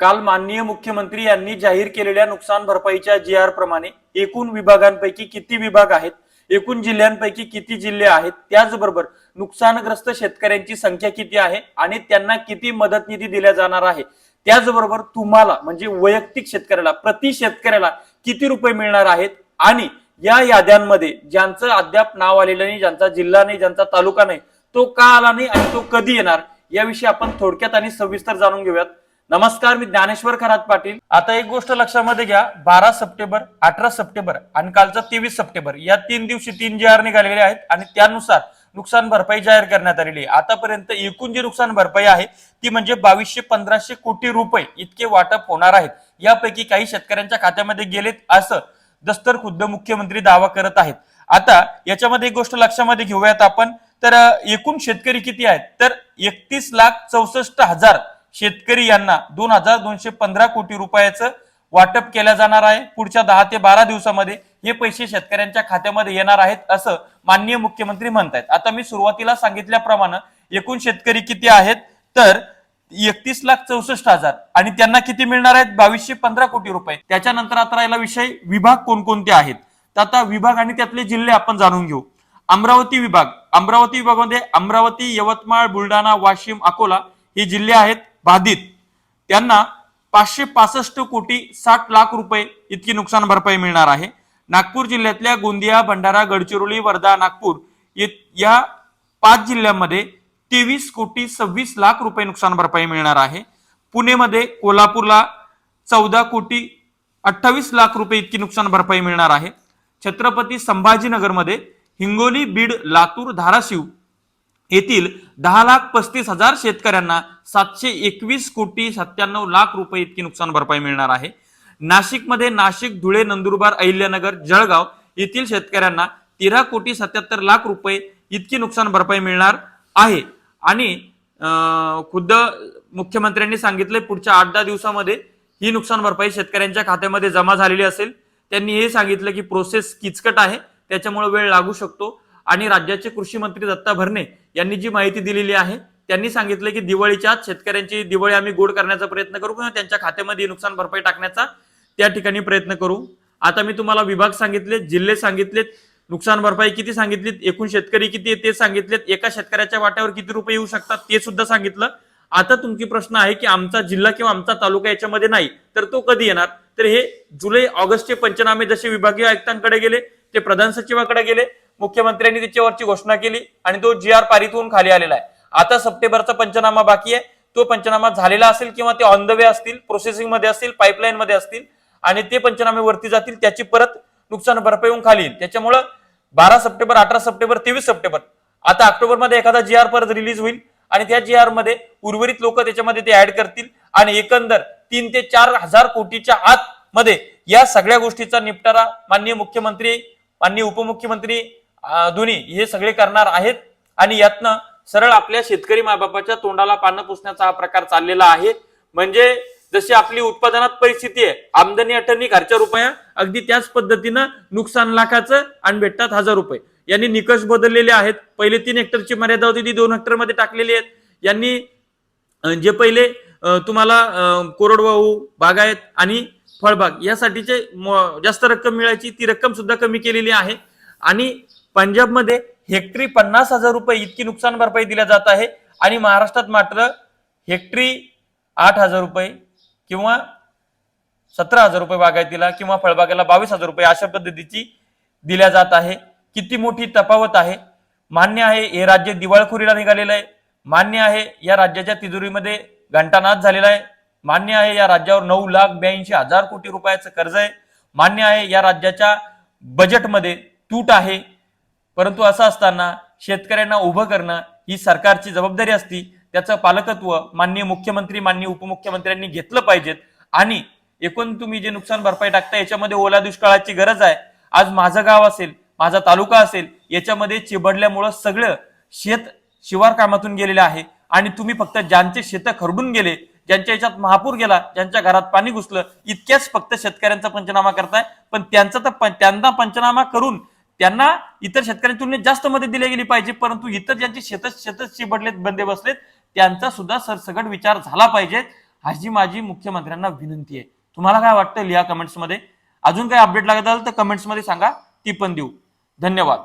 काल माननीय मुख्यमंत्री यांनी जाहीर केलेल्या नुकसान भरपाईच्या जी आर प्रमाणे एकूण विभागांपैकी किती विभाग आहेत एकूण जिल्ह्यांपैकी किती जिल्हे आहेत त्याचबरोबर नुकसानग्रस्त शेतकऱ्यांची संख्या किती आहे आणि त्यांना किती मदत निधी दिल्या जाणार आहे त्याचबरोबर तुम्हाला म्हणजे वैयक्तिक शेतकऱ्याला प्रति शेतकऱ्याला किती रुपये मिळणार आहेत आणि या याद्यांमध्ये ज्यांचं अद्याप नाव आलेलं नाही ज्यांचा जिल्हा नाही ज्यांचा तालुका नाही तो का आला नाही आणि तो कधी येणार याविषयी आपण थोडक्यात आणि सविस्तर जाणून घेऊयात. नमस्कार मी ज्ञानेश्वर खरात पाटील. आता एक गोष्ट लक्षामध्ये घ्या. बारा सप्टेंबर अठरा सप्टेंबर आणि कालचा तेवीस सप्टेंबर. या तीन दिवशी तीन जी आर निघालेले आहेत आणि त्यानुसार नुकसान भरपाई जाहीर करण्यात आलेली आहे. आतापर्यंत एकूण जी नुकसान भरपाई आहे ती म्हणजे बावीसशे पंधराशे कोटी रुपये इतके वाटप होणार आहेत. यापैकी काही शेतकऱ्यांच्या खात्यामध्ये गेलेत असं दस्तर खुद्द मुख्यमंत्री दावा करत आहेत. आता याच्यामध्ये एक गोष्ट लक्षामध्ये घेऊयात आपण. तर एकूण शेतकरी किती आहेत? तर एकतीस लाख चौसष्ट हजार शेतकरी यांना दोन हजार दोनशे पंधरा कोटी रुपयाचं वाटप केलं जाणार आहे. पुढच्या दहा ते बारा दिवसामध्ये हे पैसे शेतकऱ्यांच्या खात्यामध्ये येणार आहेत असं माननीय मुख्यमंत्री म्हणतायत. आता मी सुरुवातीला सांगितल्याप्रमाणे एकूण शेतकरी किती आहेत? तर एकतीस लाख चौसष्ट हजार. आणि त्यांना किती मिळणार आहेत? बावीसशे पंधरा कोटी रुपये. त्याच्यानंतर आता राहिला विषय विभाग कोणकोणते आहेत? तर आता विभाग आणि त्यातले जिल्हे आपण जाणून घेऊ. अमरावती विभाग. अमरावती विभागामध्ये अमरावती यवतमाळ बुलढाणा वाशिम अकोला हे जिल्हे आहेत. बाधित. त्यांना पाचशे पासष्ट कोटी साठ लाख रुपये इतकी नुकसान भरपाई मिळणार आहे. नागपूर जिल्ह्यातल्या गोंदिया भंडारा गडचिरोली वर्धा नागपूर ये- या पाच जिल्ह्यांमध्ये तेवीस कोटी सव्वीस लाख रुपये नुकसान भरपाई मिळणार आहे. पुणेमध्ये कोल्हापूरला चौदा कोटी अठ्ठावीस लाख रुपये इतकी नुकसान भरपाई मिळणार आहे. छत्रपती संभाजीनगरमध्ये हिंगोली बीड लातूर धाराशिव येथील दहा लाख पस्तीस हजार शेतकऱ्यांना सातशे एकवीस कोटी सत्त्याण्णव लाख रुपये इतकी नुकसान भरपाई मिळणार आहे. नाशिकमध्ये नाशिक धुळे नंदुरबार अहिल्यानगर जळगाव येथील शेतकऱ्यांना तेरा कोटी सत्याहत्तर लाख रुपये इतकी नुकसान भरपाई मिळणार आहे. आणि खुद्द मुख्यमंत्र्यांनी सांगितले पुढच्या आठ दहा दिवसामध्ये ही नुकसान भरपाई शेतकऱ्यांच्या खात्यामध्ये जमा झालेली असेल. त्यांनी हे सांगितलं की प्रोसेस किचकट आहे. त्याच्यामुळे वेळ लागू शकतो. आणि राज्याचे कृषी मंत्री दत्ता भरणे यांनी जी माहिती दिलेली आहे त्यांनी सांगितलं की दिवाळीच्या आत शेतकऱ्यांची दिवाळी आम्ही गोड करण्याचा प्रयत्न करू किंवा त्यांच्या खात्यामध्ये नुकसान भरपाई टाकण्याचा त्या ठिकाणी प्रयत्न करू. आता मी तुम्हाला विभाग सांगितले जिल्हे सांगितलेत नुकसान भरपाई किती सांगितलीत एकूण शेतकरी किती आहे ते सांगितलेत एका शेतकऱ्याच्या वाट्यावर किती रुपये येऊ शकतात ते सुद्धा सांगितलं. आता तुमची प्रश्न आहे की आमचा जिल्हा किंवा आमचा तालुका याच्यामध्ये नाही तर तो कधी येणार? तर हे जुलै ऑगस्टचे पंचनामे जसे विभागीय आयुक्तांकडे गेले ते प्रधान सचिवाकडे गेले मुख्यमंत्र्यांनी त्याच्यावरची घोषणा केली आणि तो जी आर पारित होऊन खाली आलेला आहे. आता सप्टेंबरचा पंचनामा बाकी आहे. तो पंचनामा झालेला असेल किंवा ते ऑन द वे असतील प्रोसेसिंगमध्ये असतील पाईपलाईन मध्ये असतील आणि ते पंचनामे वरती जातील त्याची परत नुकसान भरपाई होऊन खाली येईल. त्याच्यामुळं बारा सप्टेंबर अठरा सप्टेंबर तेवीस सप्टेंबर आता ऑक्टोबरमध्ये एखादा जी आर परत रिलीज होईल आणि त्या जी आरमध्ये उर्वरित लोक त्याच्यामध्ये ते ऍड करतील आणि एकंदर तीन ते चार हजार कोटीच्या आत मध्ये या सगळ्या गोष्टीचा निपटारा माननीय मुख्यमंत्री माननीय उपमुख्यमंत्री धोनी हे सगळे करणार आहेत आणि यातनं सरळ आपल्या शेतकरी मायबापाच्या तोंडाला पानं पुसण्याचा हा प्रकार चाललेला आहे. म्हणजे जशी आपली उत्पादनात परिस्थिती आहे आमदनी अठ्ठ्याण्णी खर्चा रुपया अगदी त्याच पद्धतीनं नुकसान लाखाचं आणि भेटतात हजार रुपये. यांनी निकष बदललेले आहेत. पहिले तीन हेक्टरची मर्यादा होती ती दोन हेक्टरमध्ये टाकलेली आहेत. यांनी जे पहिले तुम्हाला कोरडवाहू बागायत आणि फळबाग यासाठीचे जास्त रक्कम मिळायची ती रक्कम सुद्धा कमी केलेली आहे. आणि पंजाबमध्ये हेक्टरी पन्नास हजार रुपये इतकी नुकसान भरपाई दिल्या जात आहे. आणि महाराष्ट्रात मात्र हेक्टरी आठ हजार रुपये किंवा सतरा हजार रुपये बागायतीला किंवा फळबागेला बावीस हजार रुपये अशा पद्धतीची दिल्या जात आहे. किती मोठी तफावत आहे? मान्य आहे हे राज्य दिवाळखोरीला निघालेलं आहे. मान्य आहे या राज्याच्या तिजोरीमध्ये घंटानाद झालेला आहे. मान्य आहे या राज्यावर नऊ लाख ब्याऐंशी हजार कोटी रुपयाचं कर्ज आहे. मान्य आहे या राज्याच्या बजेटमध्ये तूट आहे. परंतु असं असताना शेतकऱ्यांना उभं करणं ही सरकारची जबाबदारी असती. त्याचं पालकत्व माननीय मुख्यमंत्री माननीय उपमुख्यमंत्र्यांनी घेतलं पाहिजेत. आणि एकूण तुम्ही जे नुकसान भरपाई टाकता याच्यामध्ये ओला दुष्काळाची गरज आहे. आज माझं गाव असेल माझा तालुका असेल याच्यामध्ये चिबडल्यामुळं सगळं शेत शिवार कामातून गेलेलं आहे. आणि तुम्ही फक्त ज्यांचे शेतं खरडून गेले ज्यांच्या याच्यात महापूर गेला ज्यांच्या घरात पाणी घुसलं इतक्याच फक्त शेतकऱ्यांचा पंचनामा करताय. पण त्यांचा तर त्यांना पंचनामा करून त्यांना इतर शेतकऱ्यांच्या तुलनेत जास्त मदत दिली गेली पाहिजे परंतु इतर ज्यांचे शेत शेतच चिबडलेत बंदे बसलेत त्यांचा सुद्धा सरसगट विचार झाला पाहिजे अशी माझी मुख्यमंत्र्यांना विनंती आहे. तुम्हाला काय वाटतं लिहा कमेंट्समध्ये अजून काही अपडेट लागत असेल तर कमेंट्समध्ये सांगा ती पण देऊ. धन्यवाद.